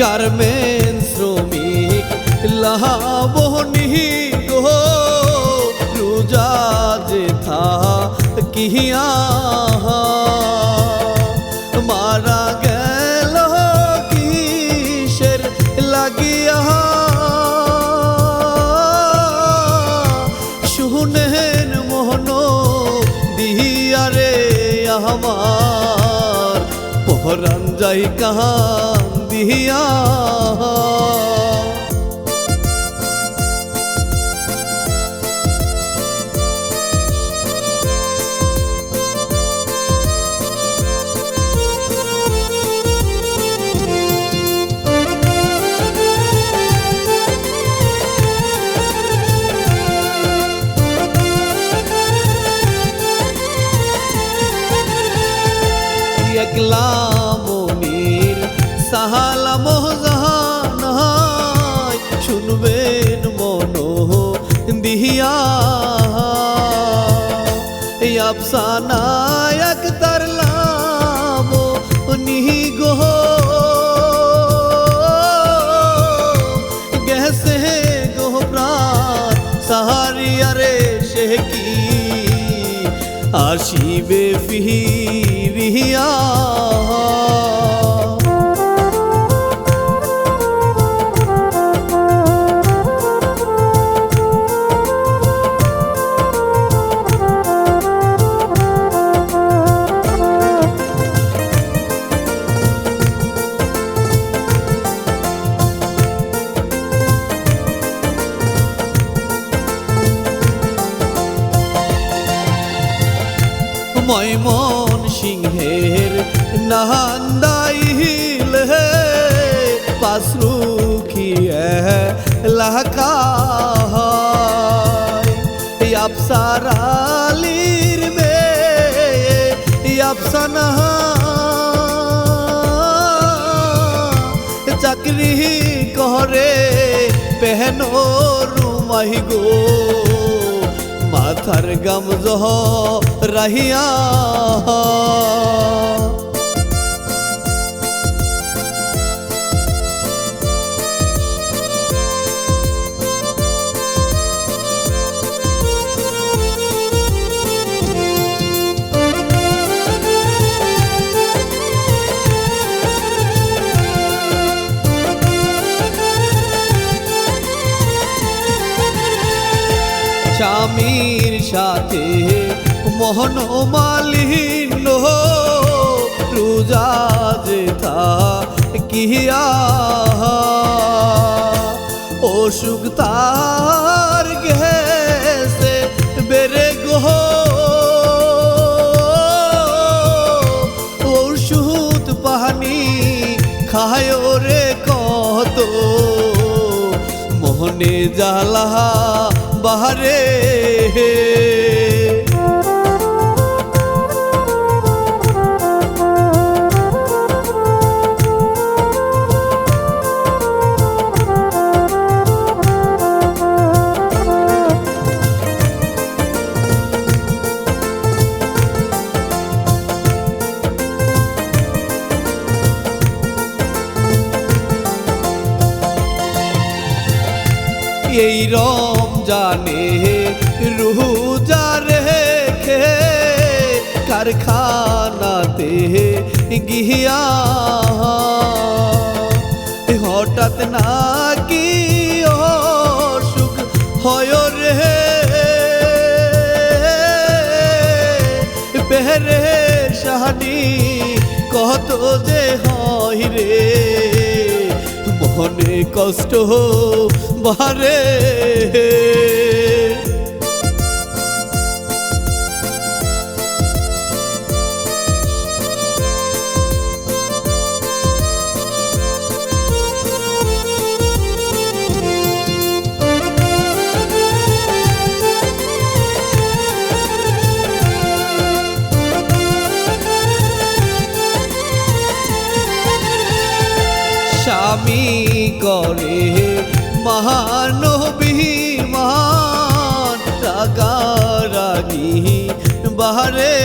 Garment শ্রমিক লাবণী গো রোজা যে থা কিয়া মারা গেল কিসের লাগিয়া শুনেন মোহন দিয়ারে আমার পহরান যাই কাহান দিয়া এক তারলাম নিহি গো গেছে গো প্রাণ সাহারিয়ারে সে কি আসিবে ফিরিয়া लहका अप्सारालीर में अप्सना चक्री कहरे पहनो रुमाही गो। माथर गम जहो रहिया সাথে মোহন মালিন্য রোজা যেথা কিয়া অসুখ তার গেছে বেড়ে গো। ওষুধ পাহানি খায় রে কত। মোহনে জালা বাহারে এই রম জানে রুজা রেখে কারখানাতে গিয়া হঠাৎ নাকি অসুখ হয় রে। পেহরে শাহানি কত যে হয় রে। মনে কষ্ট বারে করে। মহানবী মহান রাগা বাহারে।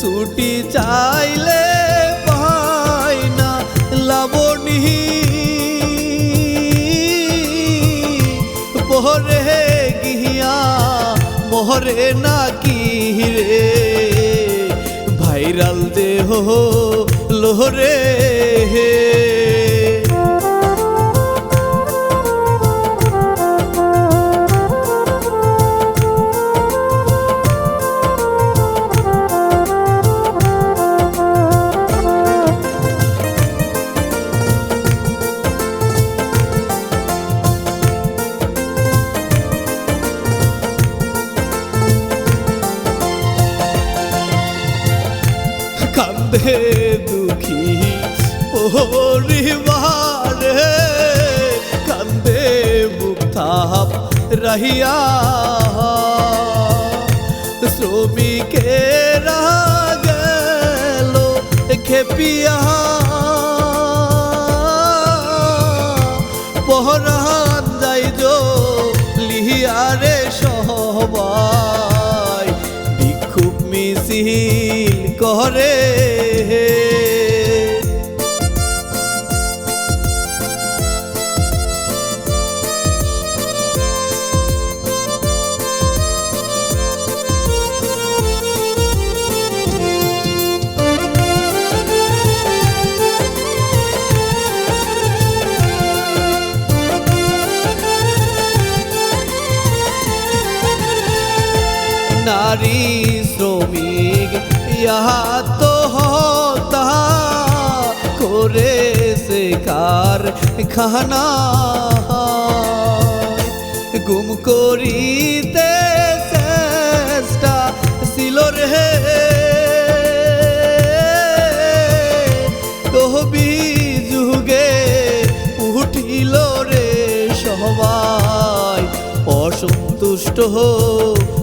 ছুটি চাইলে না গিয়া মোহরে না কি রে। ভাইরাল দেহ লোহরে। রহিয়া শ্রমিকেরা গেল খেপিয়া পহরান যাই যো লিহিয়ারে সবাই বিক্ষোভ মিছিল করে নারী শ্রমিক, ইহা তো হতা করে সে কার খানা গুম করিতে চেষ্টা ছিল রে। তহবি যুগে উঠিল রে সবাই অসন্তুষ্ট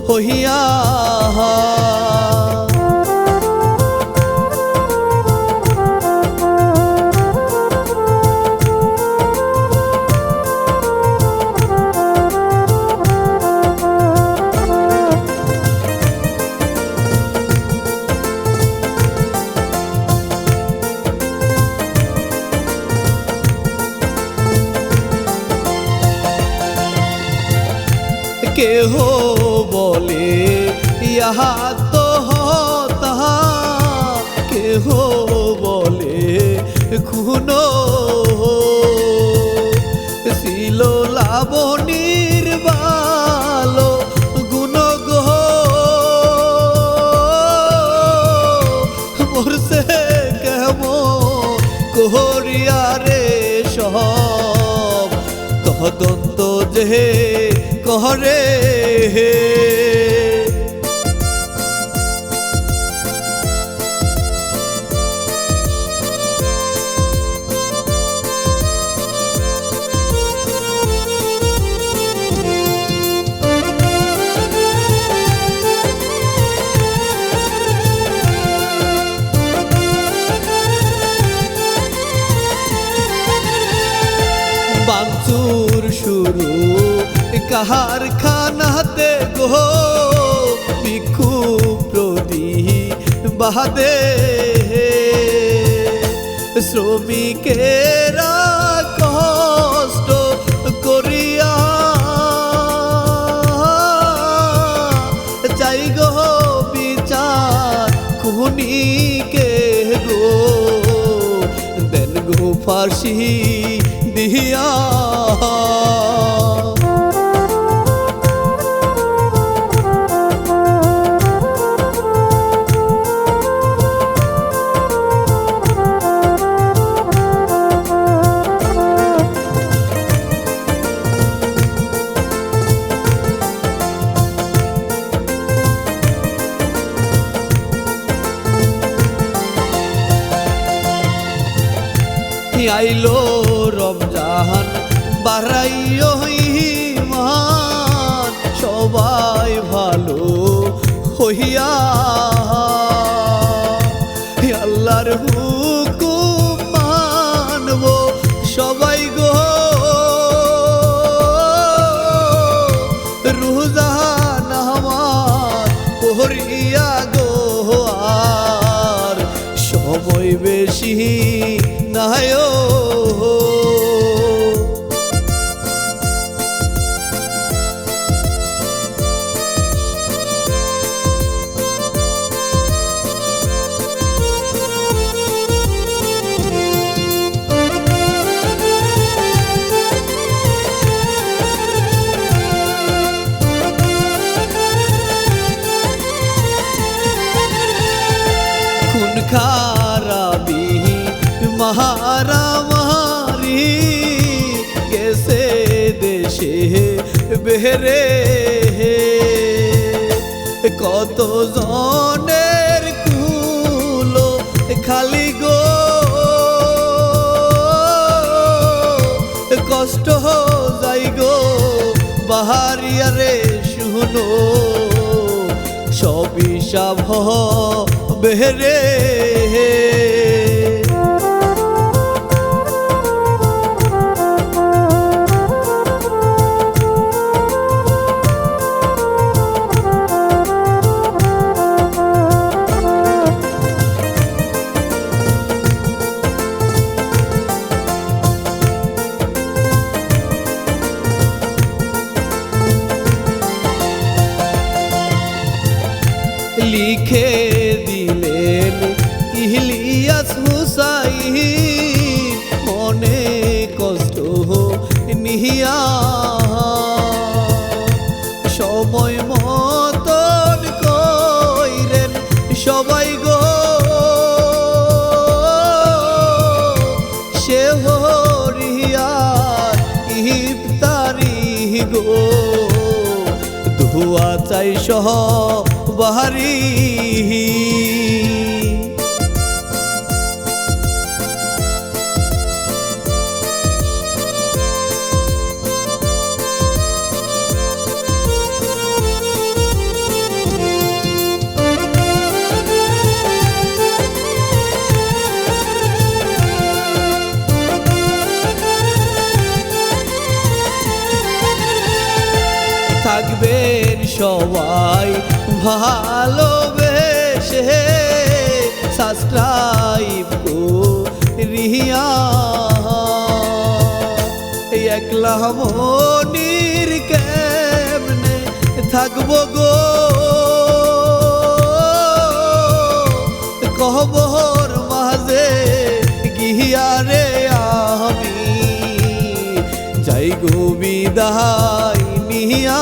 হইয়া কেহ বলে, ইহা তো তাহা কেহ বলে, খুনো ছিল লাবণীর বালো গুণ মরছে কেমন কোহরিয়া রে সব তদন্ত যে করে বাঞ্চুর কাহার খানাতে গো ভিক্ষু প্রদী বাদে শ্রমিকেরা কষ্ট করিয়া চাই গো বিচার, খুনিকে গো। দেন গো ফার্সি দিয়া। আইলো রমজান বাড়াইও ইমান বেশি নায় পাহারা মারি দেশে বেহরে কত জনের কুলো খালি গো। কষ্ট যাই গো বাহারিয়া রে শুনো। সব হিসাব বেহরে ধোয়া চাই সহ বাহারি সবাই ভালোবেসে সাবস্ক্রাইব রিয়া একলা মনির কেমনে থাকব গো? কহবর মাঝে গিয়া রে আমি যাই গো বিদায় নিয়া।